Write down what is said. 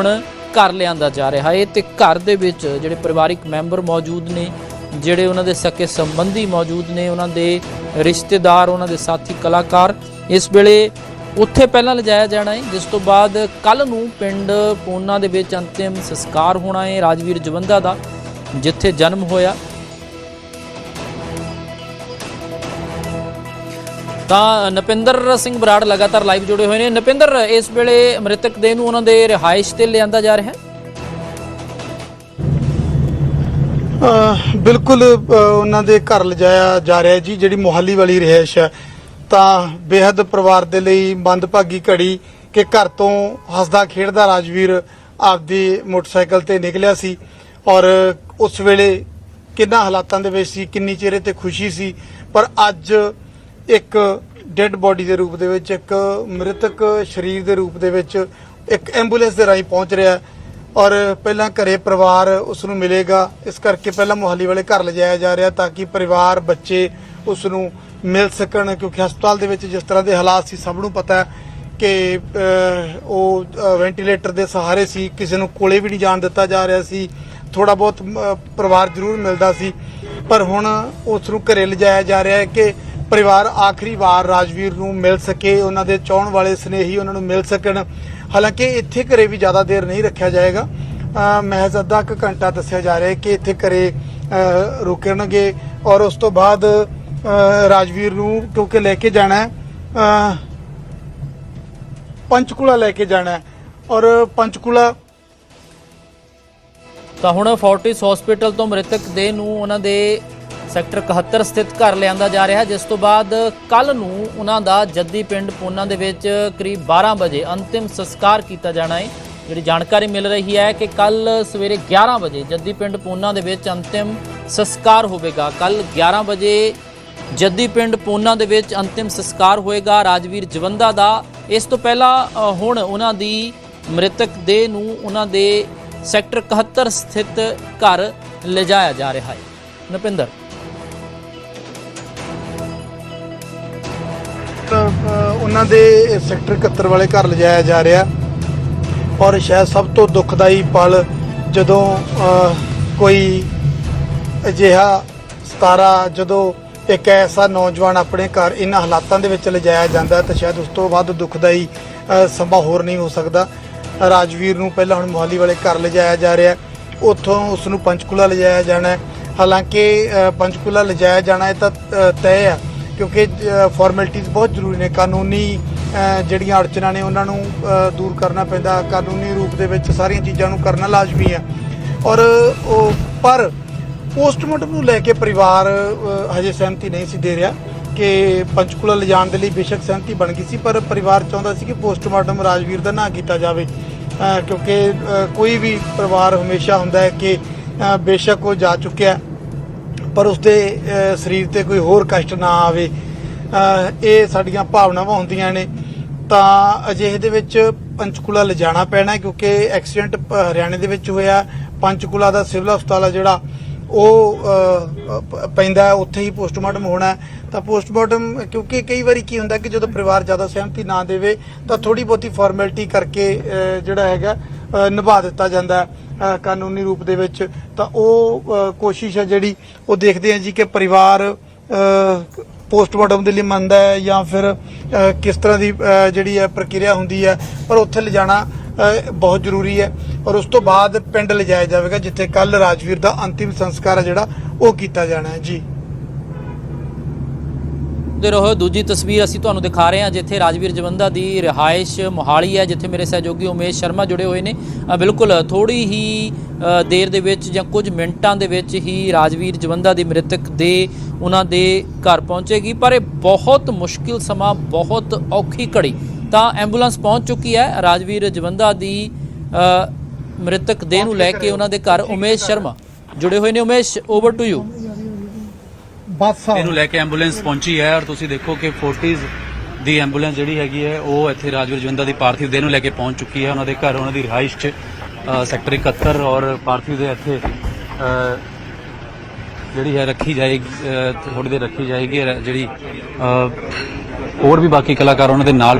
ਹੁਣ ਘਰ ਲਿਆਂਦਾ ਜਾ ਰਿਹਾ ਹੈ ਤੇ ਘਰ ਦੇ ਵਿੱਚ ਜਿਹੜੇ ਪਰਿਵਾਰਿਕ ਮੈਂਬਰ ਮੌਜੂਦ ਨੇ, ਜਿਹੜੇ ਉਹਨਾਂ ਦੇ ਸਕੇ ਸੰਬੰਧੀ ਮੌਜੂਦ ਨੇ, ਉਹਨਾਂ ਦੇ ਰਿਸ਼ਤੇਦਾਰ, ਉਹਨਾਂ ਦੇ ਸਾਥੀ ਕਲਾਕਾਰ, ਇਸ ਵੇਲੇ ਉੱਥੇ ਪਹਿਲਾਂ ਲਿਜਾਇਆ ਜਾਣਾ ਹੈ ਜਿਸ ਤੋਂ ਬਾਅਦ ਕੱਲ ਨੂੰ ਪਿੰਡ ਪੋਨਾ ਦੇ ਵਿੱਚ ਅੰਤਿਮ ਸੰਸਕਾਰ ਹੋਣਾ ਹੈ ਰਾਜਵੀਰ ਜਵੰਦਾ ਦਾ, ਜਿੱਥੇ ਜਨਮ ਹੋਇਆ। ਤਾਂ ਨਪਿੰਦਰ ਸਿੰਘ ਬਰਾੜ ਲਗਾਤਾਰ ਲਾਈਵ ਜੁੜੇ ਹੋਏ ਨੇ। ਨਪਿੰਦਰ, ਇਸ ਵੇਲੇ ਮ੍ਰਿਤਕ ਦੇਹ ਨੂੰ ਉਹਨਾਂ ਦੇ ਰਿਹਾਇਸ਼ ਤੇ ਲਿਆਂਦਾ ਜਾ ਰਿਹਾ ਹੈ? ਬਿਲਕੁਲ ਉਹਨਾਂ ਦੇ ਘਰ ਲਿਜਾਇਆ ਜਾ ਰਿਹਾ ਜੀ, ਜਿਹੜੀ ਮੋਹਾਲੀ ਵਾਲੀ ਰਿਹਾਇਸ਼ ਹੈ। ਤਾਂ ਬੇहद ਪਰਿਵਾਰ ਦੇ ਲਈ ਮੰਦਭਾਗੀ ਘੜੀ ਕਿ ਘਰ ਤੋਂ ਹੱਸਦਾ ਖੇਡਦਾ ਰਾਜਵੀਰ ਆਪਦੀ ਮੋਟਰਸਾਈਕਲ ਤੇ ਨਿਕਲਿਆ ਸੀ ਔਰ ਉਸ ਵੇਲੇ ਕਿੰਨਾ ਹਾਲਾਤਾਂ ਦੇ ਵਿੱਚ ਸੀ, ਕਿੰਨੀ ਚਿਹਰੇ ਤੇ ਖੁਸ਼ੀ ਸੀ। ਪਰ ਅੱਜ ਇੱਕ ਡੈੱਡ ਬੋਡੀ ਦੇ ਰੂਪ ਦੇ ਵਿੱਚ, ਇੱਕ ਮ੍ਰਿਤਕ ਸਰੀਰ ਦੇ ਰੂਪ ਦੇ ਵਿੱਚ, ਇੱਕ ਐਂਬੂਲੈਂਸ ਦੇ ਰਾਹੀਂ ਪਹੁੰਚ ਰਿਹਾ ਹੈ। ਔਰ ਪਹਿਲਾਂ ਘਰੇ ਪਰਿਵਾਰ ਉਸ ਨੂੰ ਮਿਲੇਗਾ। ਇਸ ਕਰਕੇ ਪਹਿਲਾਂ ਮੁਹੱਲੀ ਵਾਲੇ ਘਰ ਲਿਜਾਇਆ ਜਾ ਰਿਹਾ ਤਾਂ ਕਿ ਪਰਿਵਾਰ, ਬੱਚੇ ਉਸ ਨੂੰ ਮਿਲ ਸਕਣ। ਕਿਉਂਕਿ ਹਸਪਤਾਲ ਦੇ ਵਿੱਚ ਜਿਸ ਤਰ੍ਹਾਂ ਦੇ ਹਾਲਾਤ ਸੀ, ਸਭ ਨੂੰ ਪਤਾ ਹੈ ਕਿ ਉਹ ਵੈਂਟੀਲੇਟਰ ਦੇ ਸਹਾਰੇ ਸੀ। ਕਿਸੇ ਨੂੰ ਕੋਲੇ ਵੀ ਨਹੀਂ ਜਾਣ ਦਿੱਤਾ ਜਾ ਰਿਹਾ ਸੀ। ਥੋੜਾ ਬਹੁਤ ਪਰਿਵਾਰ ਜ਼ਰੂਰ ਮਿਲਦਾ ਸੀ। ਪਰ ਹੁਣ ਉਸ ਨੂੰ ਘਰੇ ਲਿਜਾਇਆ ਜਾ ਰਿਹਾ ਹੈ ਕਿ ਪਰਿਵਾਰ ਆਖਰੀ ਵਾਰ ਰਾਜਵੀਰ ਨੂੰ ਮਿਲ ਸਕੇ, ਉਹਨਾਂ ਦੇ ਚਾਹਣ ਵਾਲੇ ਸਨੇਹੀ ਉਹਨਾਂ ਨੂੰ ਮਿਲ ਸਕਣ। ਹਾਲਾਂਕਿ ਇੱਥੇ ਘਰੇ ਵੀ ਜ਼ਿਆਦਾ ਦੇਰ ਨਹੀਂ ਰੱਖਿਆ ਜਾਏਗਾ। ਮਹਿਜ਼ ਅੱਧਾ ਕੁ ਘੰਟਾ ਦੱਸਿਆ ਜਾ ਰਿਹਾ ਹੈ ਕਿ ਇੱਥੇ ਘਰੇ ਰੁਕਣਗੇ ਔਰ ਉਸ ਤੋਂ ਬਾਅਦ ਰਾਜਵੀਰ ਨੂੰ ਕਿਉਂਕਿ ਲੈ ਕੇ ਜਾਣਾ ਹੈ। ਪੰਚਕੂਲਾ ਲੈ ਕੇ ਜਾਣਾ ਹੈ ਔਰ ਪੰਚਕੂਲਾ ਤਾਂ ਹੁਣ ਫੋਰਟਿਸ ਹਸਪੀਟਲ ਤੋਂ ਮ੍ਰਿਤਕ ਦੇਹ ਨੂੰ ਉਹਨਾਂ ਦੇ ਸੈਕਟਰ 71 ਸਥਿਤ ਘਰ ਲਿਆਂਦਾ ਜਾ ਰਿਹਾ ਜਿਸ ਤੋਂ ਬਾਅਦ ਕੱਲ ਨੂੰ ਉਹਨਾਂ ਦਾ ਜੱਦੀ ਪਿੰਡ ਪੋਨਾ ਦੇ ਵਿੱਚ ਕਰੀਬ 12 ਵਜੇ ਅੰਤਿਮ ਸੰਸਕਾਰ ਕੀਤਾ ਜਾਣਾ ਹੈ। ਜਿਹੜੀ ਜਾਣਕਾਰੀ ਮਿਲ ਰਹੀ ਹੈ ਕਿ ਕੱਲ ਸਵੇਰੇ 11 ਵਜੇ ਜੱਦੀ ਪਿੰਡ ਪੋਨਾ ਦੇ ਵਿੱਚ ਅੰਤਿਮ ਸੰਸਕਾਰ ਹੋਵੇਗਾ। ਕੱਲ 11 ਵਜੇ ਜੱਦੀ ਪਿੰਡ ਪੋਨਾ ਦੇ ਵਿੱਚ ਅੰਤਿਮ ਸੰਸਕਾਰ ਹੋਏਗਾ। ਰਾਜਵੀਰ ਜਵੰਦਾ ਦਾ ਇਸ ਤੋਂ ਪਹਿਲਾਂ ਹੁਣ ਉਹਨਾਂ ਦੀ ਮ੍ਰਿਤਕ ਦੇਹ ਨੂੰ ਉਹਨਾਂ ਦੇ ਸੈਕਟਰ 71 ਸਥਿਤ ਘਰ ਲਿਜਾਇਆ ਜਾ ਰਿਹਾ ਹੈ। ਨਪਿੰਦਰ। ਉਹਨਾਂ ਦੇ ਸੈਕਟਰ 71 ਵਾਲੇ ਘਰ ਲਿਜਾਇਆ ਜਾ ਰਿਹਾ ਔਰ ਸ਼ਾਇਦ ਸਭ ਤੋਂ ਦੁਖਦਾਈ ਪਲ ਜਦੋਂ ਕੋਈ ਅਜਿਹਾ ਸਤਾਰਾ ਜਦੋਂ ਇੱਕ ਐਸਾ ਨੌਜਵਾਨ ਆਪਣੇ ਘਰ ਇਹਨਾਂ ਹਾਲਾਤਾਂ ਦੇ ਵਿੱਚ ਲਿਜਾਇਆ ਜਾਂਦਾ ਤਾਂ ਸ਼ਾਇਦ ਉਸ ਤੋਂ ਵੱਧ ਦੁਖਦਾਈ ਅਹ, ਸਮਾਂ ਹੋਰ ਨਹੀਂ ਹੋ ਸਕਦਾ। ਰਾਜਵੀਰ ਨੂੰ ਪਹਿਲਾਂ ਹੁਣ ਮੋਹਾਲੀ ਵਾਲੇ ਘਰ ਲਿਜਾਇਆ ਜਾ ਰਿਹਾ। ਉੱਥੋਂ ਉਸ ਨੂੰ ਪੰਚਕੂਲਾ ਲਿਜਾਇਆ ਜਾਣਾ ਹਾਲਾਂਕਿ ਪੰਚਕੂਲਾ ਲਿਜਾਇਆ ਜਾਣਾ ਇਹ ਤਾਂ ਤੈਅ ਹੈ। ਕਿਉਂਕਿ ਫਾਰਮੈਲਿਟੀਜ਼ ਬਹੁਤ ਜ਼ਰੂਰੀ ਨੇ। ਕਾਨੂੰਨੀ ਜਿਹੜੀਆਂ ਅੜਚਨਾਂ ਨੇ, ਉਹਨਾਂ ਨੂੰ ਦੂਰ ਕਰਨਾ ਪੈਂਦਾ। ਕਾਨੂੰਨੀ ਰੂਪ ਦੇ ਵਿੱਚ ਸਾਰੀਆਂ ਚੀਜ਼ਾਂ ਨੂੰ ਕਰਨਾ ਲਾਜ਼ਮੀ ਹੈ। ਔਰ ਉਹ ਪਰ ਪੋਸਟਮਾਰਟਮ ਨੂੰ ਲੈ ਕੇ ਪਰਿਵਾਰ ਹਜੇ ਸਹਿਮਤੀ ਨਹੀਂ ਸੀ ਦੇ ਰਿਹਾ ਕਿ ਪੰਚਕੂਲਾ ਲਿਜਾਣ ਦੇ ਲਈ ਬੇਸ਼ੱਕ ਸਹਿਮਤੀ ਬਣ ਗਈ ਸੀ, ਪਰ ਪਰਿਵਾਰ ਚਾਹੁੰਦਾ ਸੀ ਕਿ ਪੋਸਟਮਾਰਟਮ ਰਾਜਵੀਰ ਦਾ ਨਾ ਕੀਤਾ ਜਾਵੇ। ਕਿਉਂਕਿ ਕੋਈ ਵੀ ਪਰਿਵਾਰ ਹਮੇਸ਼ਾ ਹੁੰਦਾ ਹੈ ਕਿ ਬੇਸ਼ੱਕ ਉਹ ਜਾ ਚੁੱਕਿਆ ਪਰ ਉਸਦੇ ਸਰੀਰ ਤੇ ਕੋਈ ਹੋਰ ਕਸ਼ਟ ਨਾ ਆਵੇ ਇਹ ਸਾਡੀਆਂ ਭਾਵਨਾਵਾਂ ਹੁੰਦੀਆਂ ਨੇ। ਤਾਂ ਅਜਿਹੇ ਦੇ ਵਿੱਚ ਪੰਚਕੂਲਾ ਲਿਜਾਣਾ ਪੈਣਾ ਕਿਉਂਕਿ ਐਕਸੀਡੈਂਟ ਪ- ਹਰਿਆਣੇ ਦੇ ਵਿੱਚ ਹੋਇਆ। ਪੰਚਕੂਲਾ ਦਾ ਸਿਵਲ ਹਸਪਤਾਲ ਆ ਜਿਹੜਾ, ਉਹ ਪੈਂਦਾ ਉੱਥੇ ਹੀ ਪੋਸਟਮਾਰਟਮ ਹੋਣਾ ਤਾਂ ਪੋਸਟਮਾਰਟਮ, ਕਿਉਂਕਿ ਕਈ ਵਾਰੀ ਕੀ ਹੁੰਦਾ ਕਿ ਜਦੋਂ ਪਰਿਵਾਰ ਜ਼ਿਆਦਾ ਸਹਿਮਤੀ ਨਾ ਦੇਵੇ, ਤਾਂ ਥੋੜੀ ਬਹੁਤੀ ਫਾਰਮੈਲਿਟੀ ਕਰਕੇ ਜਿਹੜਾ ਹੈਗਾ ਨਿਭਾ ਦਿੱਤਾ ਜਾਂਦਾ ਕਾਨੂੰਨੀ ਰੂਪ ਦੇ ਵਿੱਚ। ਤਾਂ ਉਹ ਕੋਸ਼ਿਸ਼ ਹੈ ਜਿਹੜੀ ਉਹ ਦੇਖਦੇ ਆ ਜੀ ਕਿ ਪਰਿਵਾਰ ਪੋਸਟਮਾਰਟਮ ਦੇ ਲਈ ਮੰਨਦਾ ਹੈ ਜਾਂ ਫਿਰ ਕਿਸ ਤਰ੍ਹਾਂ ਦੀ ਜਿਹੜੀ ਹੈ ਪ੍ਰਕਿਰਿਆ ਹੁੰਦੀ ਹੈ। ਪਰ ਉੱਥੇ ਲਿਜਾਣਾ ਬਹੁਤ ਜ਼ਰੂਰੀ ਹੈ। ਔਰ ਉਸ ਤੋਂ ਬਾਅਦ ਪਿੰਡ ਲਿਜਾਇਆ ਜਾਵੇਗਾ, ਜਿੱਥੇ ਕੱਲ ਰਾਜਵੀਰ ਦਾ ਅੰਤਿਮ ਸੰਸਕਾਰ ਹੈ ਜਿਹੜਾ, ਉਹ ਕੀਤਾ ਜਾਣਾ ਹੈ। ਜੀ। ਦੇ ਰਹੋ। ਦੂਜੀ ਤਸਵੀਰ ਅਸੀਂ ਤੁਹਾਨੂੰ ਦਿਖਾ ਰਹੇ ਹਾਂ ਜਿੱਥੇ ਰਾਜਵੀਰ ਜਵੰਦਾ ਦੀ ਰਿਹਾਇਸ਼ ਮੋਹਾਲੀ ਹੈ ਜਿੱਥੇ ਮੇਰੇ ਸਹਿਯੋਗੀ ਉਮੇਸ਼ ਸ਼ਰਮਾ ਜੁੜੇ ਹੋਏ ਨੇ। ਬਿਲਕੁਲ ਥੋੜੀ ਹੀ ਦੇਰ ਦੇ ਵਿੱਚ ਜਾਂ ਕੁਝ ਮਿੰਟਾਂ ਦੇ ਵਿੱਚ ਹੀ ਰਾਜਵੀਰ ਜਵੰਦਾ ਦੀ ਮ੍ਰਿਤਕ ਦੇ ਉਹਨਾਂ ਦੇ ਘਰ ਪਹੁੰਚੇਗੀ। ਪਰ ਇਹ ਬਹੁਤ ਮੁਸ਼ਕਿਲ ਸਮਾਂ ਬਹੁਤ ਔਖੀ ਘੜੀ। ਤਾਂ ਐਂਬੂਲੈਂਸ ਪਹੁੰਚ ਚੁੱਕੀ ਹੈ ਰਾਜਵੀਰ ਜਵੰਦਾ ਦੀ ਮ੍ਰਿਤਕ ਦੇਹ ਨੂੰ ਲੈ ਕੇ ਉਹਨਾਂ ਦੇ ਘਰ ਉਮੇਸ਼ ਸ਼ਰਮਾ ਜੁੜੇ ਹੋਏ ਨੇ। ਉਮੇਸ਼ ਓਵਰ ਟੂ ਯੂ ਬਸ ਇਹਨੂੰ ਲੈ ਕੇ ਐਂਬੂਲੈਂਸ ਪਹੁੰਚੀ ਹੈ ਔਰ ਤੁਸੀਂ ਦੇਖੋ ਕਿ 40s ਦੀ ਐਂਬੂਲੈਂਸ ਜਿਹੜੀ ਹੈਗੀ ਹੈ ਉਹ ਇੱਥੇ ਰਾਜਵੀਰ ਜਵੰਦਾ ਦੀ ਪਾਰਥਿਵ ਦੇਹ ਨੂੰ ਲੈ ਕੇ ਪਹੁੰਚ ਚੁੱਕੀ ਹੈ। ਉਹਨਾਂ ਦੇ ਘਰ ਉਹਨਾਂ ਦੀ ਰਿਹਾਇਸ਼ 'ਚ ਅ, ਸੈਕਟਰ 71 ਔਰ ਪਾਰਥਿਵ ਦੇ ਇੱਥੇ ਅ, ਜਿਹੜੀ ਹੈ ਰੱਖੀ ਜਾਏਗੀ ਥੋੜੀ ਦੇਰ ਰੱਖੀ ਜਾਏਗੀ। ਔਰ ਜਿਹੜੀ ਅ, ਹੋਰ ਵੀ ਬਾਕੀ ਕਲਾਕਾਰ ਉਹਨਾਂ ਦੇ ਨਾਲ